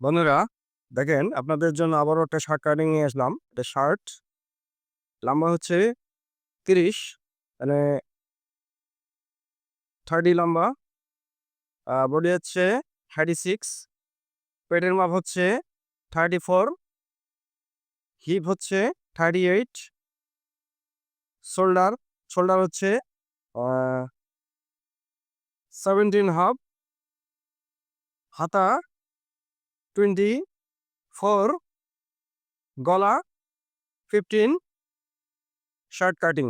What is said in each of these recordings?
বন্ধুরা, দেখেন আপনাদের জন্য আবারও একটা শার্ট কাটিং নিয়ে আসলাম। এটা শার্ট লম্বা হচ্ছে তিরিশ মানে থার্টি লম্বা। বডি হচ্ছে থার্টি সিক্স, পেটের মাপ হচ্ছে থার্টি ফোর, হিপ হচ্ছে থার্টি এইট, শোল্ডার শোল্ডার হচ্ছে সেভেন্টিন হাফ, হাতা টোয়েন্টি ফোর গলা ফিফটিন শার্ট কাটিং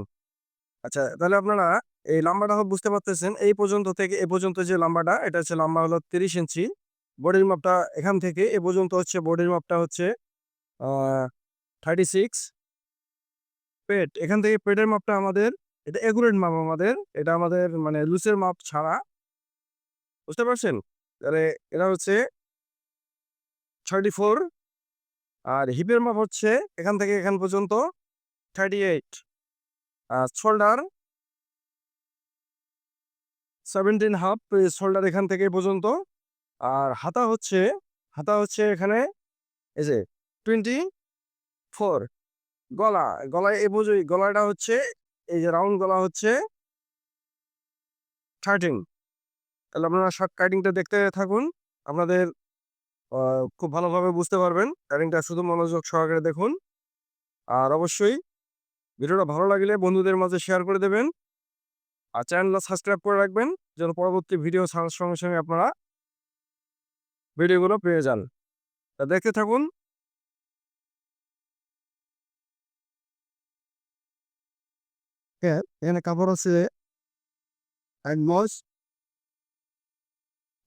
আচ্ছা তাহলে আপনারা এই লম্বাটা বুঝতে পারতেছেন। এই পর্যন্ত থেকে, এ পর্যন্ত যে লম্বাটা, এটা হচ্ছে লম্বা হলো তিরিশ ইঞ্চি। বডির মাপটা এখান থেকে, এ পর্যন্ত হচ্ছে বডির মাপটা হচ্ছে থার্টি সিক্স পেট, এখান থেকে পেটের মাপটা আমাদের, এটা একুরেট মাপ আমাদের, এটা আমাদের মানে লুসের মাপ ছাড়া। বুঝতে পারছেন? তাহলে এটা হচ্ছে থার্টি ফোর আর হিপের মাপ হচ্ছে এখান থেকে এখান পর্যন্ত থার্টি এইট আর শোল্ডার সেভেন্টিন হাফ শোল্ডার এখান থেকে পর্যন্ত, আর হাতা হচ্ছে হাতা হচ্ছে এখানে, এই যে টোয়েন্টি ফোর গলা, গলায় এ বুঝি গলাটা হচ্ছে, এই যে রাউন্ড গলা হচ্ছে থার্টিন তাহলে আপনারা শর্ট কাটিংটা দেখতে থাকুন, আপনাদের খুব ভালোভাবে বুঝতে পারবেন। কাটিংটা শুধু মনোযোগ সহকারে দেখুন। আর অবশ্যই ভিডিওটা ভালো লাগলে বন্ধুদের মাঝে শেয়ার করে দেবেন। আর চ্যানেলটা সাবস্ক্রাইব করে রাখবেন, যেন পরবর্তী ভিডিও ছাড়ার সঙ্গে সঙ্গে আপনারা ভিডিওগুলো পেয়ে যান। তা দেখতে থাকুন। এখানে কাপড় আছে এক মজ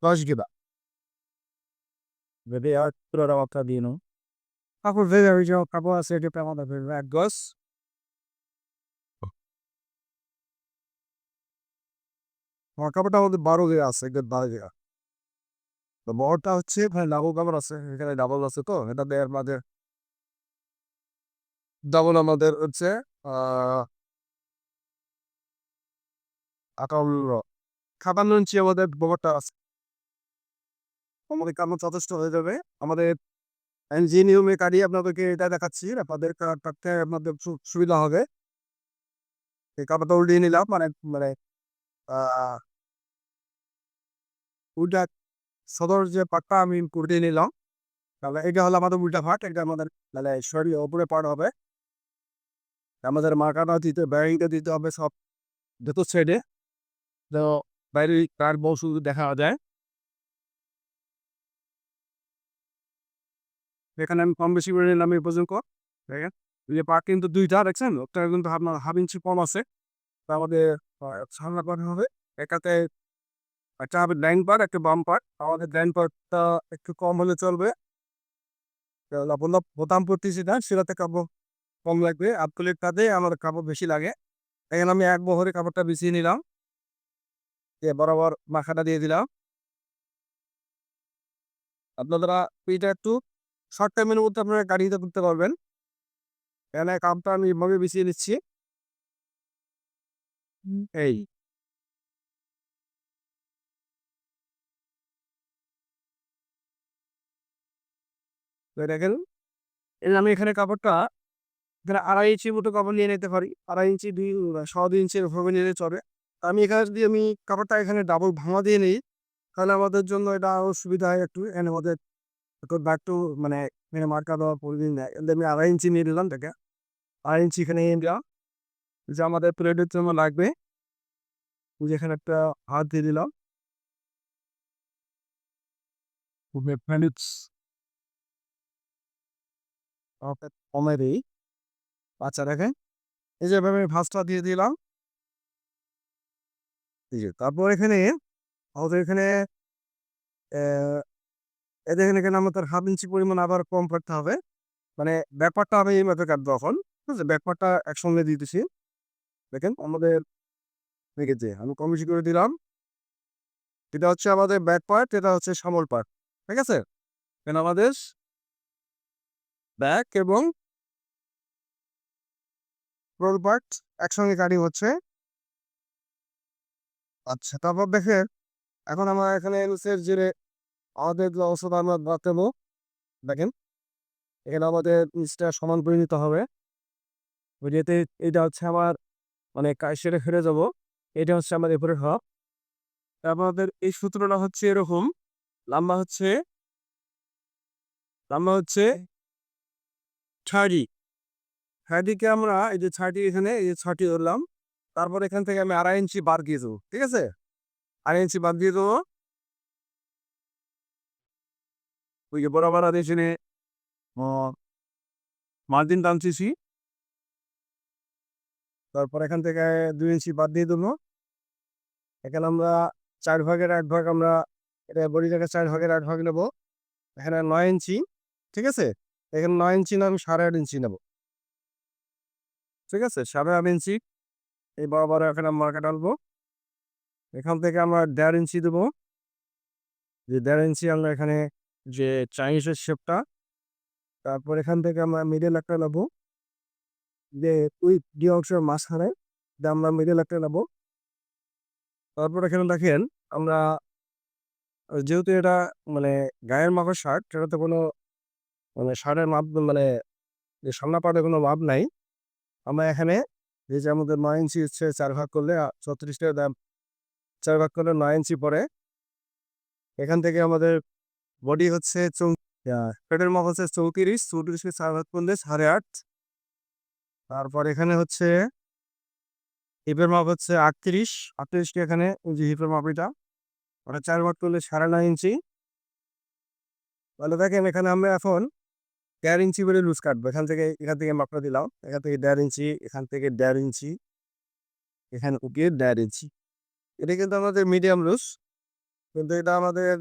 দশ গিবা আর পুরোটা মাত্রা দিয়ে নাও কাপড় ভেবে ওই যে কাপড় আছে এটা আমাদের ভেবে আমার কাপড়টা আমাদের বারো দেওয়া আছে বারো দেওয়া তো বড়টা হচ্ছে এখানে ডাবল কাপড় আছে এখানে ডাবল আছে তো এটা দেওয়ার মাঝে ডাবল আমাদের হচ্ছে আহ আটান্ন খাতান্ন আমাদের বড়টা আছে আমাদের কামড় যথেষ্ট হয়ে যাবে। আমাদের যে নিয়মে কাটিয়ে আপনাদেরকে এটা দেখাচ্ছি, আপনাদের কাটতে আপনাদের সুবিধা হবে। এই কাপড়টা উল্টিয়ে নিলাম মানে মানে উল্টা সদর যে পাটটা আমি উল্টিয়ে নিলাম, তাহলে এটা হলো আমাদের উল্টা পাট, এটা আমাদের মানে শরীর ওপরে পাট হবে। আমাদের মার্কাটা দিতে ব্যারিংটা দিতে হবে সব, দুটো সাইডে তো বাইরে কার বউ দেখা যায়। এখানে আমি কম বেশি করে নিলাম এই পর্যন্ত। দেখেন যে পাট কিন্তু দুইটা, দেখছেন? ওটা কিন্তু আপনার হাফ ইঞ্চি কম আছে। তা আমাদের সামনা পাট হবে। একাতে একটা হবে ডাইন পাট একটা বাম পাট আমাদের ডাইন পাটটা একটু কম হলে চলবে। বোতাম পড়তেছি না সেটাতে কাপড় কম লাগবে। আপকুলের কাজে আমার কাপড় বেশি লাগে। এখানে আমি এক বহরে কাপড়টা বিছিয়ে নিলাম। দিয়ে বরাবর মাখাটা দিয়ে দিলাম। আপনারা এটা একটু শর্ট টাইমের মধ্যে আপনারা গাড়িতে করতে পারবেন। এখানে কাপটা আমি এভাবে বিছিয়ে নিচ্ছি এই। দেখেন। আমি এখানে কাপড়টা এখানে আড়াই ইঞ্চির মতো কাপড় নিয়ে নিতে পারি। আড়াই ইঞ্চি দুই সওয়া দুই ইঞ্চির ভাবে নিলে চলে। আমি এখানে যদি আমি কাপড়টা এখানে ডাবল ভাঙা দিয়ে নিই তাহলে আমাদের জন্য এটা আরও সুবিধা হয় একটু এখানে আমাদের একটু একটু মানে এখানে মার্কা দেওয়ার প্রয়োজন নেই কিন্তু আমি আড়াই ইঞ্চি নিয়ে নিলাম, দেখে। আড়াই ইঞ্চি এখানে নিলাম। যে আমাদের প্লেটের জন্য লাগবে, ওই যে এখানে একটা হাত দিয়ে দিলাম। কমে দিই। আচ্ছা এই যে এভাবে ভাঁজটা দিয়ে দিলাম। তারপর এখানে আমাদের এখানে এই দেখেন এখানে আমাদের হাফ ইঞ্চি পরিমাণ আবার কম করতে হবে। মানে ব্যাপারটা আমি এইভাবে কাটবো এখন। ঠিক আছে? ব্যাপারটা একসঙ্গে দিতেছি। দেখেন আমাদের দেখেছি আমি কম করে দিলাম। এটা হচ্ছে আমাদের ব্যাক পার্ট এটা হচ্ছে সামল পার্ট ঠিক আছে? এখানে আমাদের ব্যাক এবং রোল পার্ট একসঙ্গে কাটিং হচ্ছে। আচ্ছা তারপর দেখে এখন আমার এখানে এলসের যে আমাদের অবস্থা আমরা বাঁচাবো দেখেন, এখানে আমাদের নিচটা সমান করে নিতে হবে। যেতে এটা হচ্ছে আমার মানে কাইসেরে ফিরে যাব। এটা হচ্ছে আমার এরপরে হক আমাদের এই সূত্রটা হচ্ছে এরকম। লম্বা হচ্ছে লম্বা হচ্ছে থার্টি থার্টিকে আমরা এই যে থার্টি এখানে, এই যে থার্টি ধরলাম। তারপর এখান থেকে আমি আড়াই ইঞ্চি বার দিয়ে দেবো, ঠিক আছে? আড়াই ইঞ্চি বাদ দিয়ে দেবো। বরাবর আর এখানে মার্জিন টানতেছি তারপর এখান থেকে দুই ইঞ্চি বাদ দিয়ে দেবো এখানে আমরা চার ভাগের এক ভাগ আমরা এটা বড়ি জায়গায় চার ভাগের এক ভাগ নেব এখানে নয় ইঞ্চি ঠিক আছে এখানে নয় ইঞ্চি না আমি সাড়ে আট ইঞ্চি নেব ঠিক আছে সাড়ে আট ইঞ্চি এই বরাবর এখানে মার্কেট আনব এখান থেকে আমরা দেড় ইঞ্চি দেবো যে দেড় ইঞ্চি আমরা এখানে যে চাইনিজের শেপটা তারপর এখান থেকে আমরা মিডল একটা নেব। যে ওই ডি অংশের মাঝখানে আমরা মিডল একটা নেব। তারপর এখানে দেখেন, আমরা যেহেতু এটা মানে গায়ের মাপের শার্ট সেটাতে কোনো মানে শার্টের মাপ মানে যে সামনা পাটে কোনো মাপ নাই। আমরা এখানে যে যে আমাদের নয় ইঞ্চি হচ্ছে চার ভাগ করলে ছত্রিশ টাকা দাম, চার ভাগ করলে নয় ইঞ্চি পরে এখান থেকে আমাদের বডি হচ্ছে চৌ পেটের মাপ হচ্ছে চৌত্রিশ চৌত্রিশকে চার ভাগ করলে সাড়ে আট। তারপর এখানে হচ্ছে হিপের মাপ হচ্ছে আটত্রিশ আটত্রিশকে এখানে যে হিপের মাপ এটা, ওটা চার ভাগ করলে সাড়ে নয় ইঞ্চি। তাহলে দেখেন এখানে আমরা এখন দেড় ইঞ্চি করে লুজ কাটবো। এখান থেকে এখান থেকে মাপটা দিলাম। এখান থেকে দেড় ইঞ্চি, এখান থেকে দেড় ইঞ্চি, এখানে ওকে দেড় ইঞ্চি। এটা কিন্তু আমাদের মিডিয়াম লুজ কিন্তু এটা আমাদের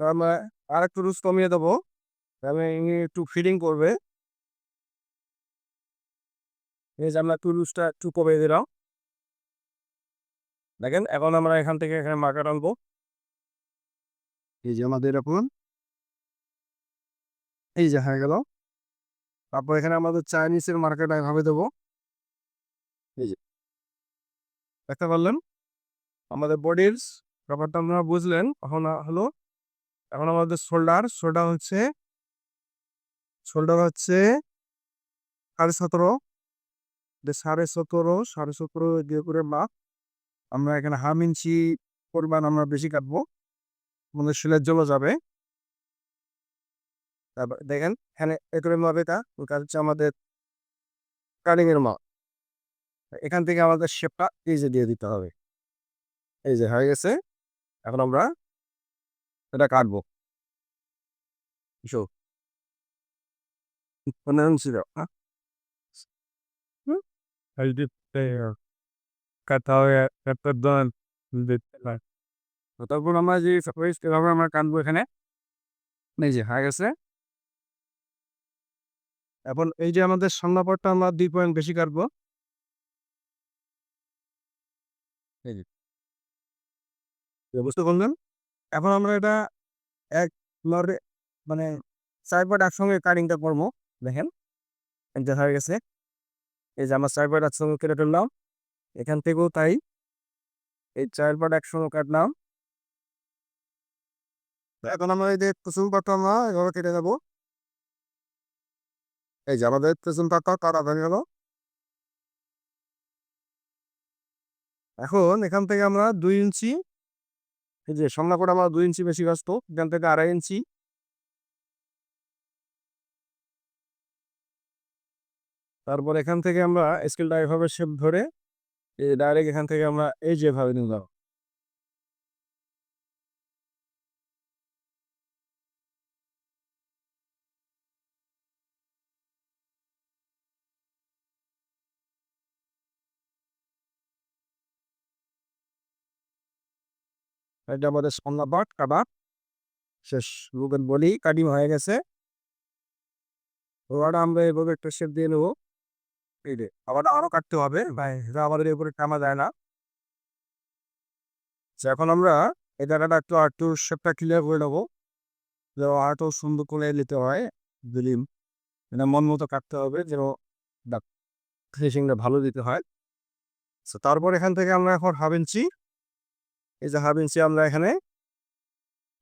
আমরা আর একটু লুজ কমিয়ে দেবো। আমি একটু ফিডিং করবে। এই যে আমরা একটু লুজটা একটু কমিয়ে দিলাম। দেখেন, এখন আমরা এখান থেকে এখানে মার্কার আনব। এই যে আমাদের এখন এই যে হয়ে গেল। তারপর এখানে আমাদের চাইনিজের মার্কেট এভাবে দেবো। এই যে। দেখতে পারলেন? আমাদের বডির ব্যাপারটা আপনারা বুঝলেন। এখন হলো এখন আমাদের শোল্ডার শোল্ডার হচ্ছে শোল্ডার হচ্ছে সাড়ে সতেরো। সাড়ে সতেরো সাড়ে সতেরো দিয়ে করে মাপ আমরা এখানে হাফ ইঞ্চি পরিমাণ আমরা বেশি কাটবো। আমাদের শিলের জন্য যাবে। তারপর দেখেন, এখানে একরের মাপ এটা কাজ হচ্ছে আমাদের কাটিং এর মাপ এখান থেকে আমাদের শেপটা এই যে দিয়ে দিতে হবে। এই যে হয়ে গেছে। এখন আমরা এটা কাটবো। একটা তারপর আমরা যে এভাবে আমরা কাটবো এখানে। এই যে হয়ে গেছে। এখন এই যে আমাদের সামনাপটটা আমরা দুই পয়েন্ট বেশি কাটবো। বুঝতে পারলেন এখন আমরা এটা এক মানে চার পাট একসঙ্গে কাটিংটা করব। দেখেন হয়ে গেছে। এই যে আমার চার পাট একসঙ্গে কেটে ফেললাম এখান থেকেও তাই। এই চার পাট একসঙ্গে কাটলাম। এখন আমরা এই যে কুসুম পাটটা আমরা এভাবে কেটে যাব এই যে আমাদের পেছন পাটটা কাটা হয়ে গেল। এখন এখান থেকে আমরা দুই ইঞ্চি এই যে সামনা করে আমরা দুই ইঞ্চি বেশি ব্যস্ত, এখান থেকে আড়াই ইঞ্চি। তারপর এখান থেকে আমরা স্কেলটা এভাবে শেপ ধরে ডাইরেক্ট এখান থেকে আমরা এই যেভাবে নিলাম। এটা আমাদের সন্নাবাট কাবাব। শেষ রুবেন বলি কাটিং হয়ে গেছে। ওটা আমরা এভাবে একটা শেপ দিয়ে নেব। এই আবার আরও কাটতে হবে। ভাই এটা আমাদের এরপরে টানা যায় না। আচ্ছা, এখন আমরা এই জায়গাটা একটু একটু শেপটা ক্লিয়ার করে নেব। যেন আরও সুন্দর করে নিতে হয় দিলিম এটা মন মতো কাটতে হবে যেন ফিনিশিংটা ভালো দিতে হয়। আচ্ছা, তারপর এখান থেকে আমরা এখন হাফ ইঞ্চি এই যে হাফ ইঞ্চি আমরা এখানে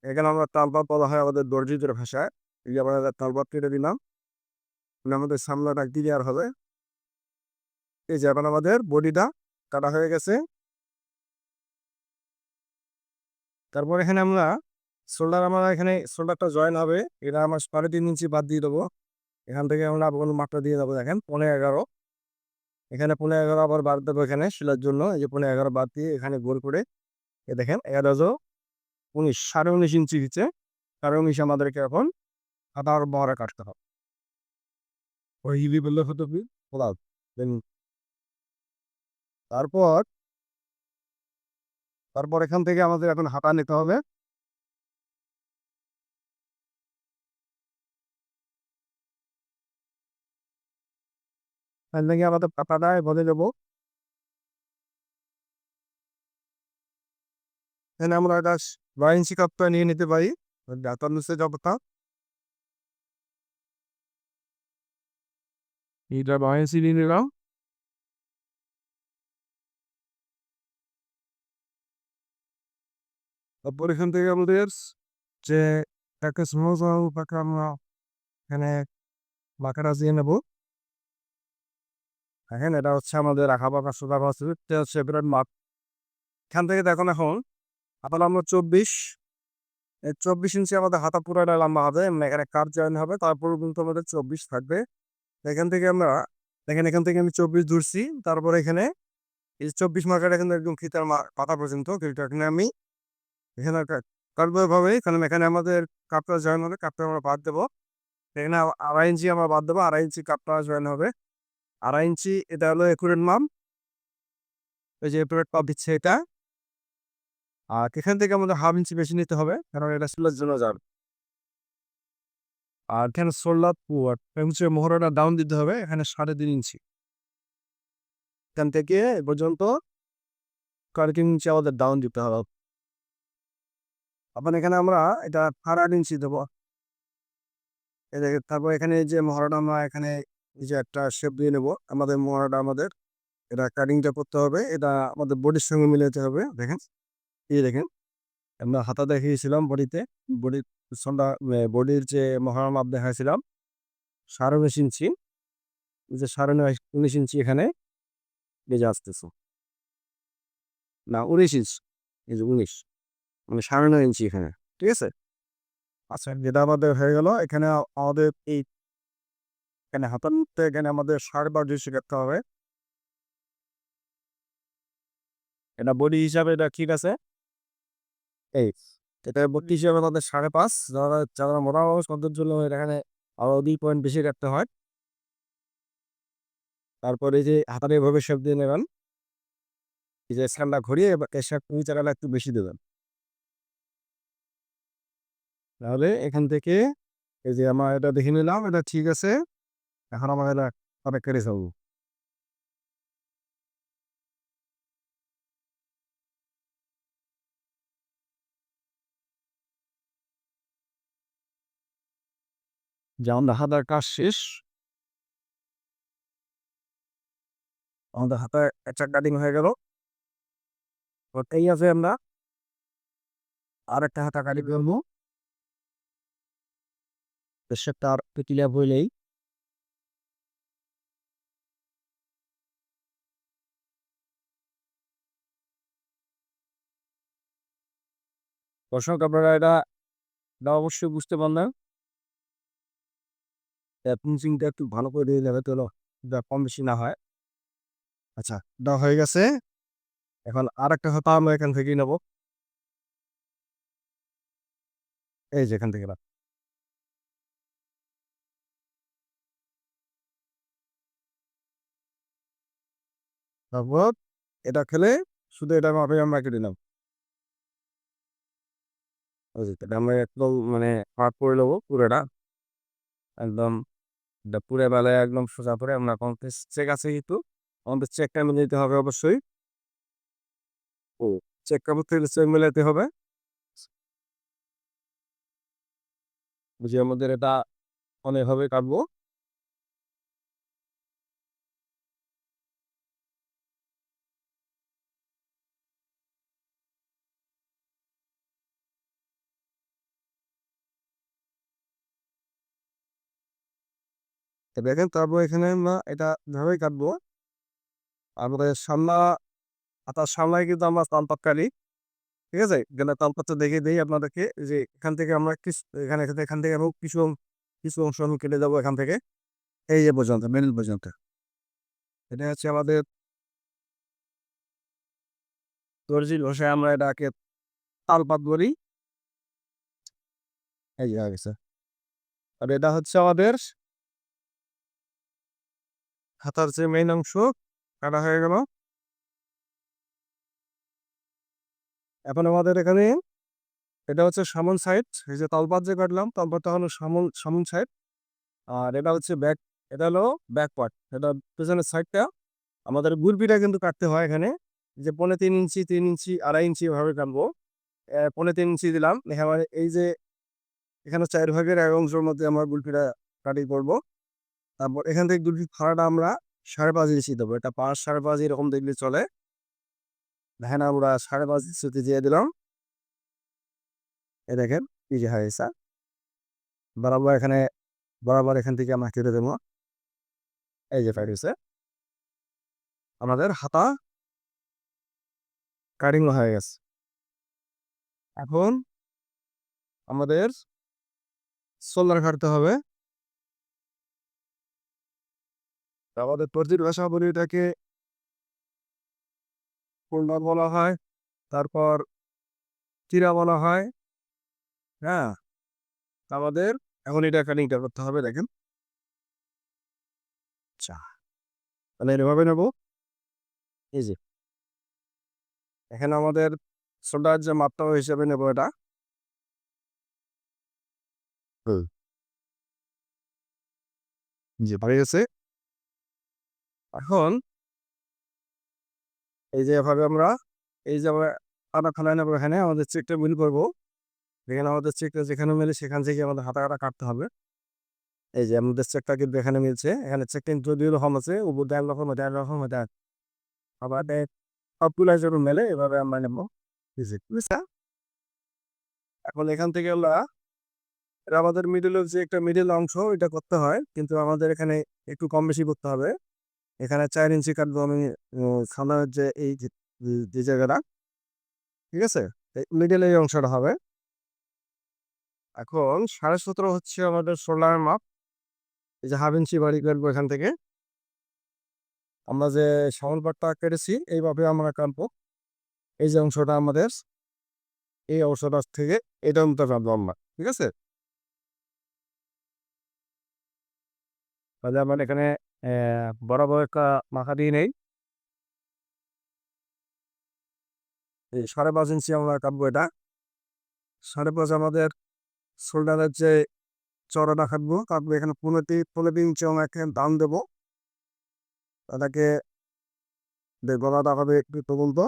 এখানে আমরা তালপাত বলা হয় আমাদের দর্জিদের ভাষায়। এই আমরা তালপাত কেটে দিলাম। মানে আমাদের সামলাটা ক্লিয়ার হবে। এই যে এখন আমাদের বডিটা কাটা হয়ে গেছে। তারপর এখানে আমরা শোল্ডার, আমরা এখানে শোল্ডারটা জয়েন হবে। এটা আমার সাড়ে তিন ইঞ্চি বাদ দিয়ে দেবো। এখান থেকে আমরা কোনো মাত্রা দিয়ে দেবো দেখেন পনেরো এগারো। এখানে পনেরো এগারো আবার বাদ দেবো এখানে শিলার জন্য। এই যে পনেরো এগারো বাদ দিয়ে এখানে গোল করে এ দেখেন, এগারো, উনিশ। সাড়ে উনিশ ইঞ্চি দিচ্ছে সাড়ে উনিশ আমাদেরকে এখন আবার বহরে কাটতে হবে। তারপর তারপর এখান থেকে আমাদের এখন হাতা নিতে হবে। থেকে আমাদের পাতাটায় ভরে দেবো এখানে আমরা এটা নয় ইঞ্চি কাপটা নিয়ে নিতে পারি নিচে যতটা এটা নয় ইঞ্চি নিয়ে নিলাম তারপর এখান থেকে আমাদের যে একটা স্মল পাকা আমরা এখানে বাঁকাটা দিয়ে নেব। এখন এটা হচ্ছে আমাদের রাখা বাঁকা সোজা হচ্ছে বিরাট মাপ এখান থেকে দেখুন এখন হাতা লম্বা চব্বিশ। চব্বিশ ইঞ্চি আমাদের হাতা পুরোটা লম্বা হবে এখানে কার জয়েন হবে, তারপর কিন্তু আমাদের চব্বিশ থাকবে। এখান থেকে আমরা, দেখেন এখান থেকে আমি চব্বিশ ধরছি, তারপর এখানে এই চব্বিশ মার্কার এখানে একদম খিতার পাতা পর্যন্ত এখানে আমি, এখানে কার্ডভাবে কারণ এখানে আমাদের কাপটা জয়েন হবে কাপটা আমরা বাদ দেবো। এখানে আড়াই ইঞ্চি আমরা বাদ দেবো, আড়াই ইঞ্চি কাপটা জয়েন হবে। আড়াই ইঞ্চি, এটা হলো একুরেট মাম ওই যে একুরেট পাপ দিচ্ছে এটা। আর এখান থেকে আমাদের হাফ ইঞ্চি বেশি নিতে হবে। কারণ এটা সোলার জন্য যাবে। আর এখানে সোলার পুয়ার হচ্ছে মোহরাটা ডাউন দিতে হবে এখানে সাড়ে তিন ইঞ্চি। এখান থেকে এ পর্যন্ত কয়েক ইঞ্চি আমাদের ডাউন দিতে হবে। আপনার এখানে আমরা এটা সাড়ে আট ইঞ্চি দেবো। তারপর এখানে যে মহড়াটা আমরা এখানে এই যে একটা শেপ দিয়ে নেব আমাদের মহড়াটা আমাদের এটা কাটিংটা করতে হবে এটা আমাদের বডির সঙ্গে মিলাতে হবে দেখেন। এই দেখেন, আমরা হাতা দেখিয়েছিলাম বডিতে বডির সন্ধ্যা বডির যে মহড়া মাপ দেখাইছিলাম, সাড়ে উনিশ ইঞ্চি যে সাড়ে উনিশ ইঞ্চি এখানে বেজে আসতেছে। না, উনিশ ইঞ্চি, এই যে উনিশ মানে সাড়ে নয় ইঞ্চি এখানে, ঠিক আছে? আচ্ছা যেটা আমাদের হয়ে গেল, এখানে আমাদের এই এখানে মধ্যে এখানে আমাদের সাড়ে বার ইঞ্চি রাখতে হবে। এটা বডি হিসাবে এটা ঠিক আছে। এই। এটা বডি হিসাবে আমাদের সাড়ে পাঁচ যারা যারা মোটা মানুষ তাদের জন্য এখানে আরও দুই পয়েন্ট বেশি রাখতে হয়। তারপরে যে হাতার এভাবে শেপ দিয়ে নেবেন। এই যে স্ক্যানটা ঘুরিয়ে এর সাথে দুই চাকাটা একটু বেশি দেবেন। তাহলে এখান থেকে এই যে আমার এটা দেখে নিলাম এটা ঠিক আছে। এখন আমার এটা অনেক কেটে যে আমাদের হাতার কাজ শেষ আমাদের হাতায় একটা কাটিং হয়ে গেল। এই আছে আমরা আর একটা হাতা কাটিং করব সেটা আর পেটিলা বইলেই দর্শক, আপনারা এটা অবশ্যই বুঝতে পারলেন। পুঞ্চিংটা একটু ভালো করে দিয়ে যাবে তো কম বেশি না হয়। আচ্ছা দেওয়া হয়ে গেছে। এখন আর একটা হতা আমরা এখান থেকেই নেব। এই যে এখান থেকে না তারপর এটা খেলে শুধু এটা মাপে আমরা কেটে নিলাম এটা আমরা একদম মানে হাত করে নেব পুরোটা। একদম পুরে বেলায় একদম সোজা করে আমরা কমপ্লেক্স চেক আছে কিন্তু আমাদের চেকটা নিতে হবে অবশ্যই। ও চেক কাপড় চেক মিলাতে হবে। বুঝি আমাদের এটা অনেকভাবে কাটবো। দেখেন তারপর এখানে আমরা এটা এভাবেই কাটবো, আমাদের সামনা হাতার সামলায় কিন্তু আমরা তালপাত কাটি, ঠিক আছে? এখানে তালপাতটা দেখে দিই আপনাদেরকে যে এখান থেকে আমরা কিছু এখানে, এখান থেকে আমরা কিছু কিছু অংশ আমি কেটে যাব এখান থেকে, এই যে পর্যন্ত মিডল পর্যন্ত। এটা হচ্ছে আমাদের দর্জির ভাষায় আমরা এটাকে তালপাত বলি। এই যে আর এটা হচ্ছে আমাদের হাতার যে মেইন অংশ, কাটা হয়ে গেল। এখন আমাদের এখানে এটা হচ্ছে সামন সাইড এই যে তালপাত যে কাটলাম তালপাতটা হলো সামন সামন সাইড আর এটা হচ্ছে ব্যাক এটা হলো ব্যাক পার্ট এটা পেছনের সাইডটা আমাদের গুলপিটা কিন্তু কাটতে হয় এখানে। যে পনেরো তিন ইঞ্চি তিন ইঞ্চি, আড়াই ইঞ্চি এভাবে কাটবো। পনেরো তিন ইঞ্চি দিলাম। এই যে, এখানে চার ভাগের এক অংশের মধ্যে আমরা গুলপিটা কাটিং করব তারপর এখান থেকে গুলপি ফাড়াটা আমরা সাড়ে পাঁচ ইঞ্চি দেবো এটা পাঁচ, সাড়ে পাঁচ এরকম দেখলে চলে। দেখেন আমরা সাড়ে পাঁচ ইঞ্চিতে দিয়ে দিলাম। এ দেখেন কি যে হয়েছে। বরাবর এখানে, বরাবর এখান থেকে আমরা কেটে দেবো। এই যে ফাইট হয়েছে। আমাদের হাতা কাটিং হয়ে গেছে। এখন আমাদের সোলার কাটতে হবে তা আমাদের তর্জির ভাষা বলি এটাকে কোল্ডার বলা হয়, তারপর চিরা বলা হয় হ্যাঁ? আমাদের এখন এটা কাটিংটা করতে হবে, দেখেন। আচ্ছা তাহলে এভাবে নেব। এই যে। এখানে আমাদের সোডার যে মাত্রা হিসেবে নেব এটা। হুম। যে হয়ে গেছে। এখন এই যে এভাবে আমরা, এই যে আমরা আটা নেব এখানে, আমাদের চেকটা মিল করব। এখানে আমাদের চেকটা যেখানে মেলে সেখান থেকে আমাদের হাতা কাটা কাটতে হবে। এই যে আমাদের চেকটা কিন্তু এখানে মিলছে। এখানে চেক কিন্তু দুই রকম আছে, উপর দেড় রকম দেড় রকম দেড় আবার সবগুলো যেরকম মেলে, এভাবে আমরা নেব। এখন এখান থেকে আমরা আমাদের মিডিলের যে একটা মিডিল অংশ, এটা করতে হয়। কিন্তু আমাদের এখানে একটু কম বেশি করতে হবে। এখানে চার ইঞ্চি কাটবো আমি সামনের যে এই যে- জায়গাটা, ঠিক আছে? মিডল এই অংশটা হবে। এখন সাড়ে সতেরো হচ্ছে আমাদের সোলার মাপ এই যে হাফ ইঞ্চি বাড়ি কাটবো এখান থেকে। আমরা যে সামল পাটটা কেটেছি, এইভাবে আমরা কাটবো। এই যে অংশটা আমাদের, এই অংশটা থেকে এটা মতো কাটবো আমরা, ঠিক আছে? তাহলে আমার এখানে বরাবর একটা মাখা দিয়ে নেই। সাড়ে পাঁচ ইঞ্চি আমরা কাটবো এটা। সাড়ে পাঁচ আমাদের শোল্ডারের যে চড়াটা কাটবো কাটবো এখানে পনেরো পনেরো ইঞ্চি আমরা এখানে দাম দেবো। তাদেরকে গলাটা হবে একটু পর্যন্ত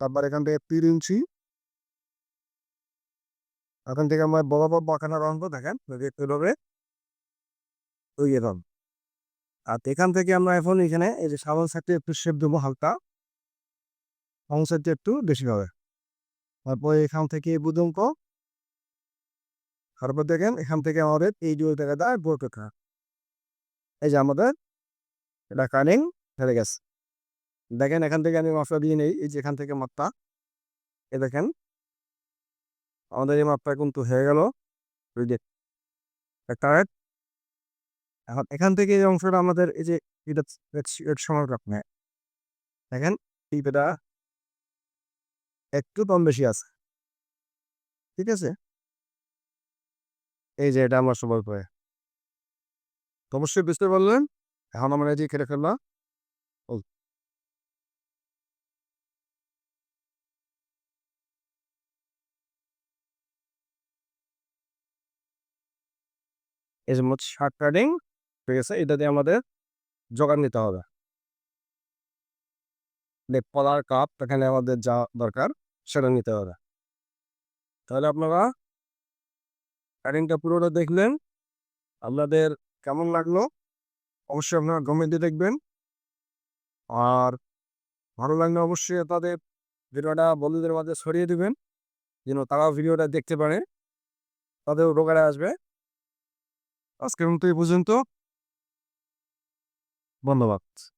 তারপর এখান থেকে তিন ইঞ্চি। এখান থেকে আমরা বরাবর বাঁকানো রাখব দেখেন এভাবে ওই এরকম আর এখান থেকে আমরা এখন এখানে এই যে সামন সাইডে একটু শেপ দেবো হালকা। সামন সাইডটা একটু বেশি হবে। তারপর এখান থেকে পর্যন্ত তারপর দেখেন এখান থেকে আমাদের এই দুই টাকা দেয় বড় টাকা। এই যে আমাদের এটা কানিং হয়ে গেছে। দেখেন এখান থেকে আমি মাপটা দিয়ে নেই, এই যে এখান থেকে মাপটা। এ দেখেন। আমাদের এই মাপটা কিন্তু হয়ে গেল। একটা এখন এখান থেকে এই অংশটা আমাদের এই যে এটা দেখেন টিপেটা একটু কম বেশি আছে। ঠিক আছে? এই যে এটা আমার সবার পরে তো অবশ্যই বুঝতে পারলেন? এখন আমরা এই যে কেটে ফেললাম। যে মোট শার্ট কাটিং ঠিক আছে এটা দিয়ে আমাদের জোগাড় নিতে হবে। পলার কাপ, এখানে আমাদের যা দরকার, সেটা নিতে হবে। তাহলে আপনারা কাটিংটা পুরোটা দেখলেন, আপনাদের কেমন লাগল, অবশ্যই আপনারা কমেন্টে দেখবেন। আর ভালো লাগলে অবশ্যই তাদের ভিডিওটা বন্ধুদের মাঝে ছড়িয়ে দিবেন, যেন তারাও ভিডিওটা দেখতে পারে তাদের উপকারে আসবে। আজকের মতো এই পর্যন্ত। Boa noite.